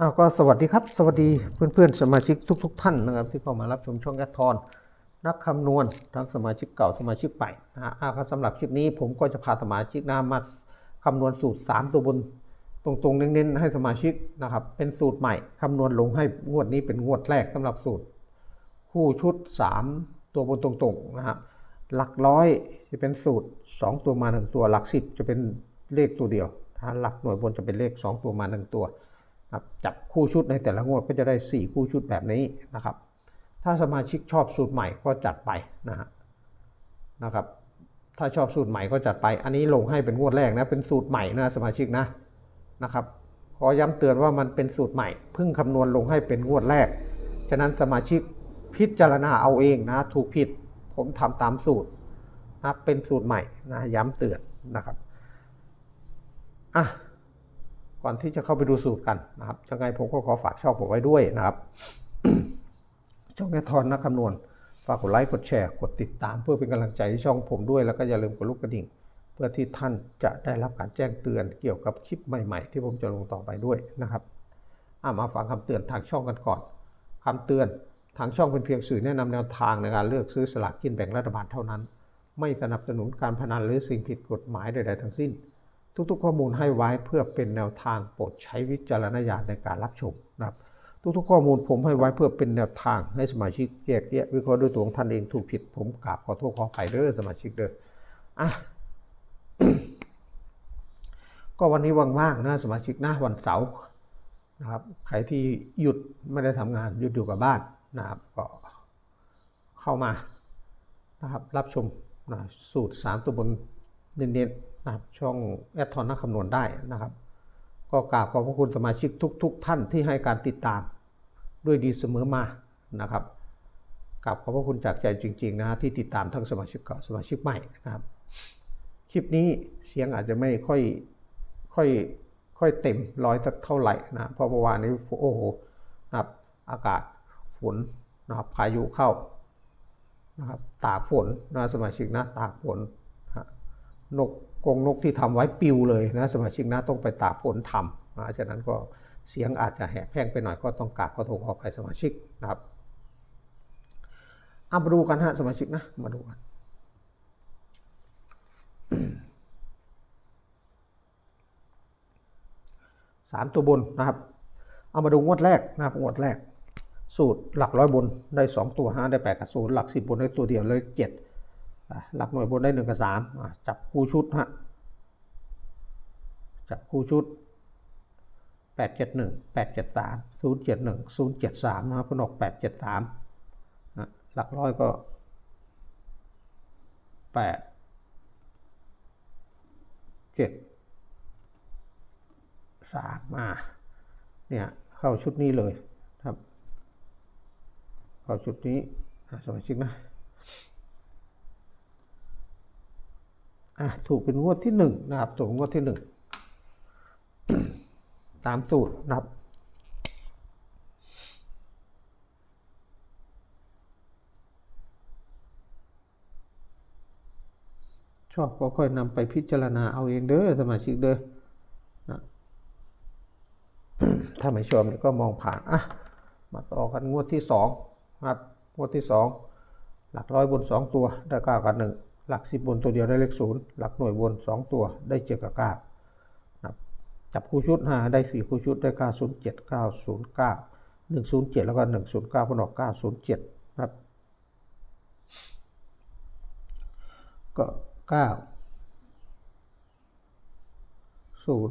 อ้าวก็สวัสดีครับ สวัสดีเพื่อนๆสมาชิกทุกๆท่านนะครับ ที่เข้ามารับชมช่องแอดทอนนักคำนวณทั้งสมาชิกเก่าสมาชิกใหม่นะฮะอ้าวสำหรับคลิปนี้ผมก็จะพาสมาชิกนะมาคำนวณสูตร 3 ตัวบนตรงๆเน้นๆให้สมาชิกนะครับ เป็นสูตรใหม่คำนวณลงให้งวดนี้เป็นงวดแรกสำหรับสูตร คู่ชุด 3 ตัวบนตรงๆนะครับหลักร้อยจะเป็นสูตร 2 ตัวมา 1 ตัว หลักสิบจะเป็นเลขตัวเดียวถ้าหลักหน่วยบนจะเป็นเลข 2 ตัวมา 1 ตัวนะครับ จับคู่ชุดในแต่ละงวดก็จะได้ 4 คู่ชุดแบบนี้นะครับ ถ้าสมาชิกชอบสูตรใหม่ก็จัดไปนะฮะนะครับ ถ้าชอบสูตรใหม่ก็จัดไป อันนี้ลงให้เป็นงวดแรกนะเป็นสูตรใหม่นะสมาชิกนะนะครับขอย้ำเตือนว่ามันเป็นสูตรใหม่เพิ่งคำนวณลงให้เป็นงวดแรก ฉะนั้นสมาชิกพิจารณาเอาเองนะถูกผิดผมทำตามสูตรนะเป็นสูตรใหม่นะย้ำเตือนนะครับอะ ก่อนที่จะเข้าไปดูสูตรกันนะครับยังไงผมก็ขอฝากช่องผมไว้ด้วยนะครับช่องแอทอนนักคำนวณฝากกดไลค์กดแชร์กดติดตามเพื่อเป็นกำลังใจให้ช่องผมด้วย แล้วก็อย่าลืมกดลูกกระดิ่ง เพื่อที่ท่านจะได้รับการแจ้งเตือนเกี่ยวกับคลิปใหม่ๆ ที่ผมจะลงต่อไปด้วยนะครับอะมาฟังคำเตือนทางช่องกันก่อนคำเตือนทางช่องเป็นเพียงสื่อแนะนำแนวทางในการเลือกซื้อสลากกินแบ่งรัฐบาลเท่านั้น ไม่สนับสนุนการพนันหรือสิ่งผิดกฎหมายใดๆทั้งสิ้น ทุกๆ ข้อมูลให้ไว้เพื่อเป็นแนวทางโปรดใช้วิจารณญาณในการรับชมนะครับทุกๆ ข้อมูลผมให้ไว้เพื่อเป็นแนวทางให้สมาชิกแยกแยะวิเคราะห์ด้วยตัวของท่านเองถูกผิดผมกราบขอโทษขออภัยเด้อสมาชิกเด้ออะก็วันนี้ว่างๆนะสมาชิกนะวันเสาร์นะครับใครที่หยุดไม่ได้ทำงานหยุดอยู่กับบ้านนะครับก็เข้ามานะครับรับชมนะสูตร 3 ตัวบนเน้นๆ นะครับช่องแอดทอนนักคำนวณได้นะครับ ก็กราบขอบพระคุณสมาชิกทุกๆท่านที่ให้การติดตามด้วยดีเสมอมานะครับกราบขอบพระคุณจากใจจริงๆนะที่ติดตามทั้งสมาชิกเก่าสมาชิกใหม่นะครับ คลิปนี้เสียงอาจจะไม่ค่อยค่อยค่อยเต็มร้อยสักเท่าไหร่นะเพราะเมื่อวานนี้โอ้โหนะครับอากาศฝนนะครับพายุเข้านะครับตากฝนนะสมาชิกนะตากฝนนะนก กงนกที่ทำไว้ปิวเลยนะสมาชิกนะต้องไปตากฝนทำนะฉะนั้นก็เสียงอาจจะแหบแห้งไปหน่อยก็ต้องกราบขอโทษขออภัยสมาชิกนะครับเอามาดูกันฮะสมาชิกนะมาดูกันสามตัวบนนะครับ เอามาดูงวดแรกนะครับงวดแรก สูตรหลักร้อยบนได้สองตัวห้าได้แปดกับศูนย์หลักสิบบนได้ตัวเดียวเลยเจ็ด หลักหน่วยบนได้หนึ่งกับสามจับคู่ชุดฮะจับคู่ชุดแปดเจ็ดหนึ่งแปดเจ็ดสามศูนย์เจ็ดหนึ่งศูนย์เจ็ดสามนะครับพนออกแปดเจ็ดสามหลักร้อยก็แปดเจ็ดสามมาเนี่ยเข้าชุดนี้เลยครับเข้าชุดนี้สมาชิกนะ อะถูกเป็นงวดที่หนึ่งนะครับ ถูกงวดที่หนึ่งตามสูตรนะครับชอบก็ค่อยนำไปพิจารณาเอาเองเด้อสมาชิกเด้อนะถ้าไม่ชอบก็มองผ่านอะมาต่อกันงวดที่สองครับงวดที่สองหลักร้อยบนสองตัวได้เก้ากับหนึ่ง หลัก 10 บนตัวเดียวได้เลขศูนย์หลักหน่วยบน 2 ตัวได้เจ็ดกับเก้าจับคู่ชุด5ได้4คู่ชุดได้ค่9 0 7 9 0 9 1 0 7 แล้วก็ 1 0 9พนออก9 0 7ครับก็ 9 0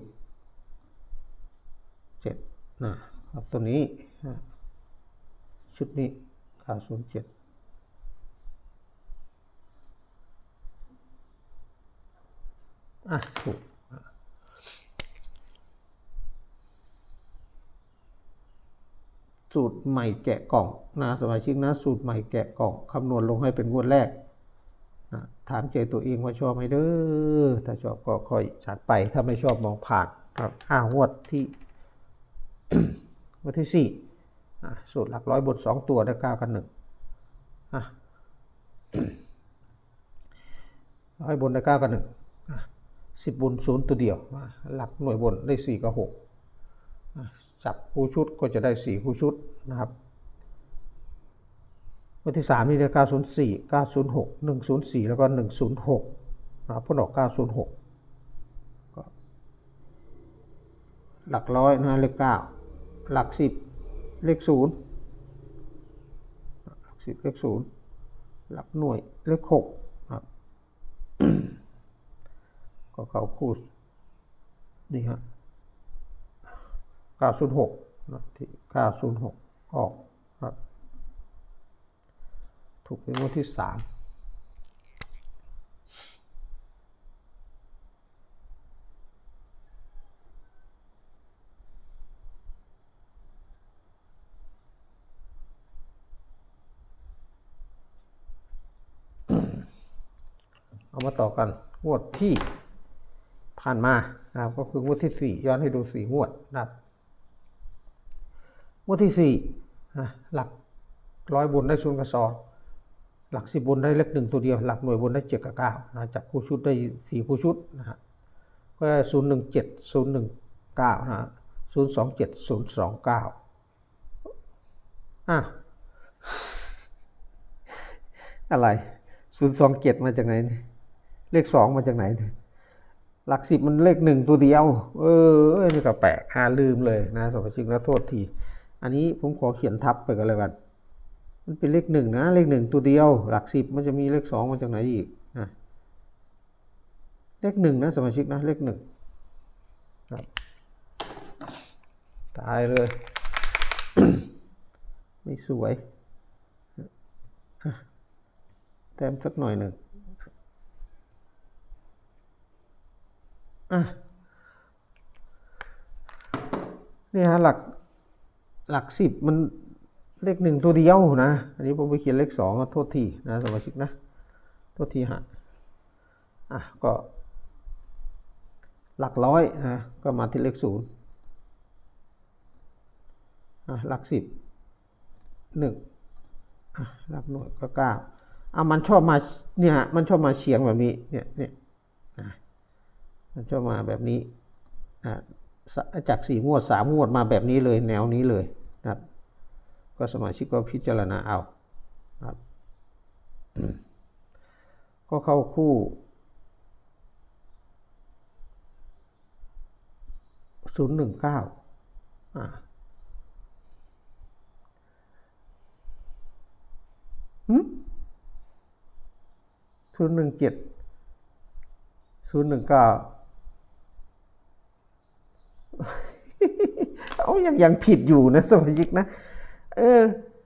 7นะครับตัวนี้ชุดนี้ค่9 0 7 อะถูกสูตรใหม่แกะกล่องนะสมาชิกนะสูตรใหม่แกะกล่องคำนวณลงให้เป็นงวดแรกนะถามใจตัวเองว่าชอบไหมเด้อถ้าชอบก็ค่อยจัดไป ถ้าไม่ชอบมองผ่านครับอ้าวงวดที่วันที่สี่สูตรหลักร้อยบนสองตัวได้เก้ากันหนึ่งอะร้อยบนได้เก้ากันหนึ่ง สิบบนศูนย์ตัวเดียว หลักหน่วยบนได้สี่กับหกจับคู่ชุดก็จะได้สี่คู่ชุดนะครับ วันที่สามนี่ได้เก้าศูนย์สี่เก้าศูนย์หกหนึ่งศูนย์สี่แล้วก็หนึ่งศูนย์หกนะครับพ้นออกเก้าศูนย์หกหลักร้อยนะเลขเก้าหลักสิบเลขศูนย์หลักสิบเลขศูนย์หลักหน่วยเลขหก ก็เขาคู่นี่ฮะ906นะที่906 ออกครับ ถูกเป็นงวดที่สามเอามาต่อกันงวดที่ ผ่านมานะครับก็คืองวดที่สี่ย้อนให้ดูสี่งวดนะครับงวดที่สี่หลักร้อยบนได้ศูนย์กับสองหลักสิบบนได้เลขหนึ่งตัวเดียว หลักหน่วยบนได้เจ็ดกับเก้านะจับคู่ชุดได้สี่คู่ชุดนะฮะก็ได้ศูนย์หนึ่งเจ็ดศูนย์หนึ่งเก้านะศูนย์สองเจ็ดศูนย์สองเก้าอะอะไรศูนย์สองเจ็ดมาจากไหนเนี่ยเลขสองมาจากไหนเนี่ย หลักสิบมันเลขหนึ่งตัวเดียว เออนี่ก็แปลกอ่าลืมเลยนะสมาชิกนะโทษที อันนี้ผมขอเขียนทับไปกันเลยกัน มันเป็นเลขหนึ่งนะ เลขหนึ่งตัวเดียว หลักสิบมันจะมีเลขสองมาจากไหนอีกนะเลขหนึ่งนะสมาชิกนะเลขหนึ่งตายเลย ไม่สวยแต้มสักหน่อยหนึ่ง นี่ฮะหลักหลักสิบมันเลขหนึ่งตัวเดียวนะ อันนี้ผมไปเขียนเลขสองโทษทีนะสมาชิกนะ โทษทีฮะอะก็ หลักร้อยนะก็มาที่เลขศูนย์อะหลักสิบหนึ่งอะหลักหน่วยก็เก้าอะมันชอบมาเนี่ยมันชอบมาเฉียงแบบนี้เนี่ยเนี่ยนะ มันชอบมาแบบนี้จากสี่งวดสามงวดมาแบบนี้เลยแนวนี้เลยนะครับ ก็สมาชิกก็พิจารณาเอาครับก็เข้าคู่ ศูนย์หนึ่งเก้าอ่าศูนย์หนึ่งเจ็ดศูนย์หนึ่งเก้า เอา ยังยังผิดอยู่นะสมาชิกนะ เออ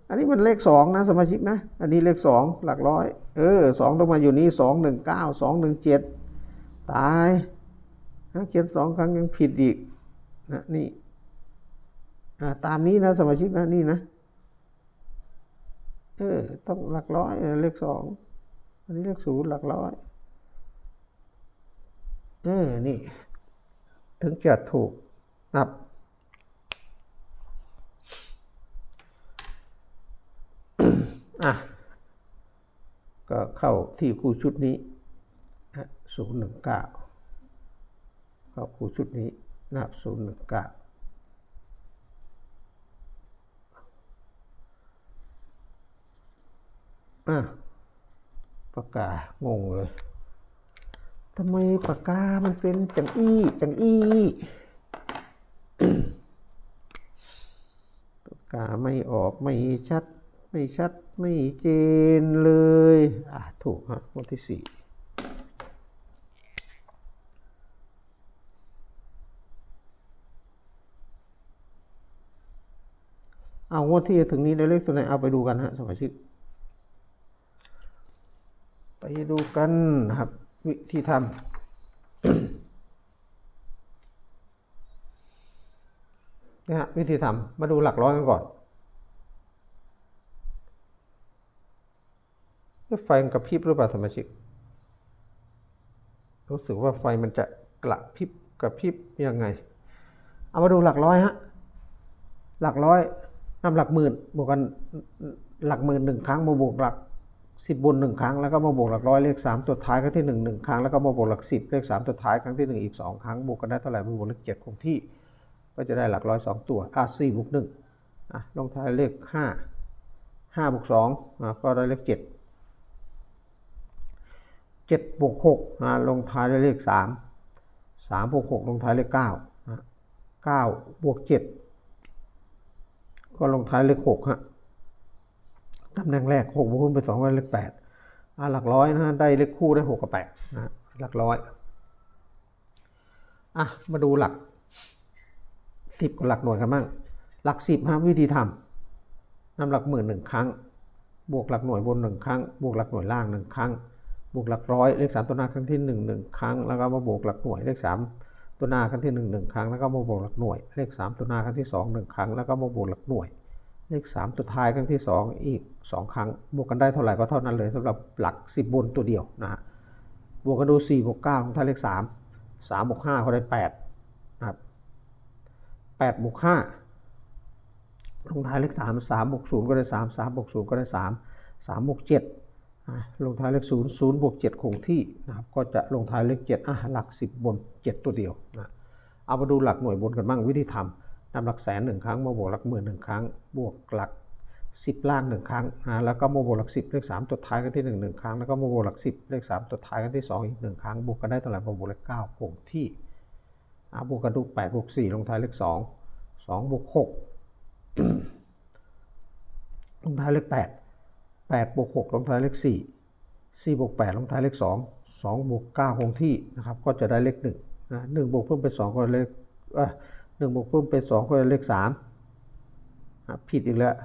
อันนี้มันเลขสองนะสมาชิกนะ อันนี้เลขสองหลักร้อย เออสองต้องมาอยู่นี่สองหนึ่งเก้าสองหนึ่งเจ็ดตายเขียนสองครั้งยังผิดอีกนะนี่ตามนี้นะสมาชิกนะนี่นะ เออต้องหลักร้อยเลขสองอันนี้เลขศูนย์หลักร้อยเออนี่ ถึงจะถูกนับ อะ ก็เข้าที่คู่ชุดนี้ศูนย์หนึ่งเก้าเข้าคู่ชุดนี้นับศูนย์หนึ่งเก้าอะปากกางงเลยทำไมปากกา มันเป็นจังอี้จังอี้ปากกาไม่ออกไม่ชัด ไม่ชัดไม่เจนเลย อะ ถูกฮะวันที่สี่เอางวดที่จะถึงนี้ได้เลขตัวไหนเอาไปดูกันฮะสมาชิก ไปดูกันนะครับ วิธีทำนะฮะวิธีทำมาดูหลักร้อยกันก่อน ไฟมันกระพริบหรือเปล่าสมาชิก รู้สึกว่าไฟมันจะกระพริบกระพริบยังไง เอามาดูหลักร้อยฮะ หลักร้อยนำหลักหมื่นบวกกันหลักหมื่นหนึ่งครั้งมาบวกหลักสิบบนหนึ่งครั้งแล้วก็มาบวกหลักร้อยเลขสามตัวท้ายครั้งที่หนึ่งหนึ่งครั้งแล้วก็มาบวกหลักสิบเลขสามตัวท้ายครั้งที่หนึ่งอีกสองครั้งบวกกันได้เท่าไหร่มาบวกเลขเจ็ดคงที่ ก็จะได้หลักร้อยสองตัวอะสี่บวกหนึ่งอะลงท้ายเลขห้าห้าบวกสองอะก็ได้เลขเจ็ด เจ็ดบวกหกอะลงท้ายด้วยเลขสามสามบวกหกลงท้ายเลขเก้าเก้าบวกเจ็ดก็ลงท้ายเลขหกฮะตำแหน่งแรกหกบวกขึ้นไปสองก็ได้เลขแปดอะหลักร้อยนะฮะได้เลขคู่ได้หกกับแปดนะฮะหลักร้อยอะมาดูหลักสิบกับหลักหน่วยกันบ้างหลักสิบฮะวิธีทำนำหลักหมื่นหนึ่งครั้ง บวกหลักหน่วยบนหนึ่งครั้ง บวกหลักหน่วยล่างหนึ่งครั้ง บวกหลักร้อยเลขสามตัวหน้าครั้งที่หนึ่งหนึ่งครั้งแล้วก็มาบวกหลักหน่วยเลขสามตัวหน้าครั้งที่หนึ่งหนึ่งครั้งแล้วก็มาบวกหลักหน่วย เลขสามตัวหน้าครั้งที่สองหนึ่งครั้งแล้วก็มาบวกหลักหน่วย เลขสามตัวท้ายครั้งที่สองอีกสองครั้ง บวกกันได้เท่าไหร่ก็เท่านั้นเลยสำหรับหลักสิบบนตัวเดียวนะฮะบวกกันดูสี่บวกเก้าของท้ายเลขสามสามบวกห้าเขาได้แปดนะครับแปดบวกห้าลงท้ายเลขสามสามบวกศูนย์ก็ได้สามสามบวกศูนย์ก็ได้สามสามบวกเจ็ด ลงท้ายเลขศูนย์ศูนย์บวกเจ็ดคงที่นะครับก็จะลงท้ายเลขเจ็ดอะหลักสิบบนเจ็ดตัวเดียวนะเอามาดูหลักหน่วยบนกันบ้างวิธีทำนำหลักแสนหนึ่งครั้งมาบวกหลักหมื่นหนึ่งครั้ง บวกหลักสิบล่างหนึ่งครั้งอ่าแล้วก็โมโบวกหลักสิบเลขสามตัวท้ายกันที่หนึ่งหนึ่งครั้ง แล้วก็โมโบวกหลักสิบเลขสามตัวท้ายกันที่สองอีกหนึ่งครั้ง บวกกันได้เท่าไหร่โมโบวกเลขเก้าคงที่อาบวกกันดูแปดบวกสี่ลงท้ายเลขสองสองบวกหกลงท้ายเลขแปด แปดบวกหกลงท้ายเลขสี่สี่บวกแปดลงท้ายเลขสองสองบวกเก้าคงที่นะครับก็จะได้เลขหนึ่งนะหนึ่งบวกเพิ่มเป็นสองก็เลขเออหนึ่งบวกเพิ่มเป็นสองก็เลขสามอะผิดอีกแล้ว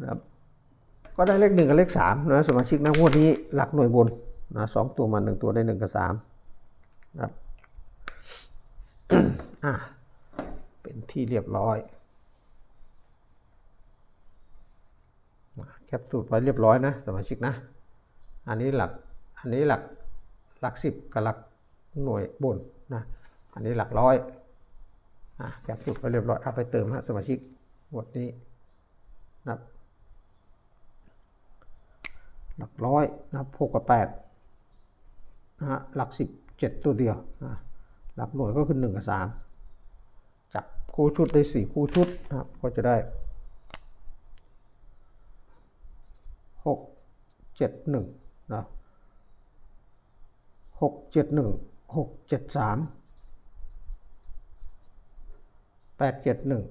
นะครับก็ได้เลขหนึ่งกับเลขสามนะสมาชิกนะงวดนี้หลักหน่วยบนนะสองตัวมาหนึ่งตัวได้หนึ่งกับสามนะครับอะเป็นที่เรียบร้อยนะ แคปสูตรไว้เรียบร้อยนะสมาชิกนะ อันนี้หลักอันนี้หลักหลักสิบกับหลักหน่วยบนนะอันนี้หลักร้อยอะแคปสูตรไว้เรียบร้อยเอาไปเติมฮะสมาชิกงวดนี้นะครับหลักร้อยนะครับหกกับแปดนะฮะหลักสิบเจ็ดตัวเดียวนะหลักหน่วยก็คือหนึ่งกับสามจับคู่ชุดได้สี่คู่ชุดนะครับก็จะได้ หกเจ็ดหนึ่งนะหกเจ็ดหนึ่งหกเจ็ดสามแปดเจ็ดหนึ่ง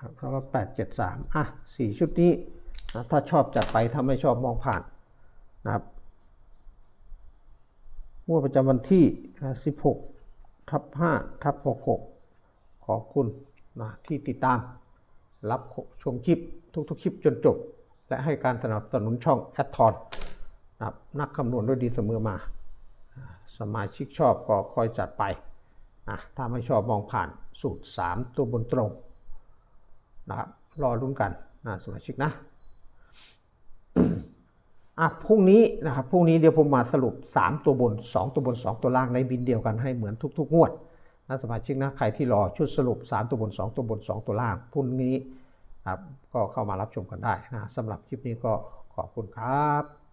ครับแล้วก็แปดเจ็ดสามอะสี่ชุดนี้นะถ้าชอบจัดไปถ้าไม่ชอบมองผ่านนะครับงวดประจำวันที่สิบหกทับห้าทับหกหกขอบคุณนะที่ติดตามรับชมคลิปทุกๆคลิปจนจบ และให้การสนับสนุนช่องแอดทอนนะครับนักคำนวณด้วยดีเสมอมา สมาชิกชอบก็คอยจัดไปนะถ้าไม่ชอบมองผ่านสูตร 3 ตัวบนตรงนะครับรอรุ้นกันนะสมาชิกนะอะพรุ่งนี้นะครับพรุ่งนี้เดี๋ยวผมมาสรุป 3 ตัวบน 2 ตัวบน 2 ตัวล่างในบินเดียวกันให้เหมือนทุก ๆ งวดนะสมาชิกนะใครที่รอชุดสรุป 3 ตัวบน 2 ตัวบน 2 ตัวล่างพรุ่งนี้ ครับก็เข้ามารับชมกันได้นะสำหรับคลิปนี้ก็ขอบคุณครับ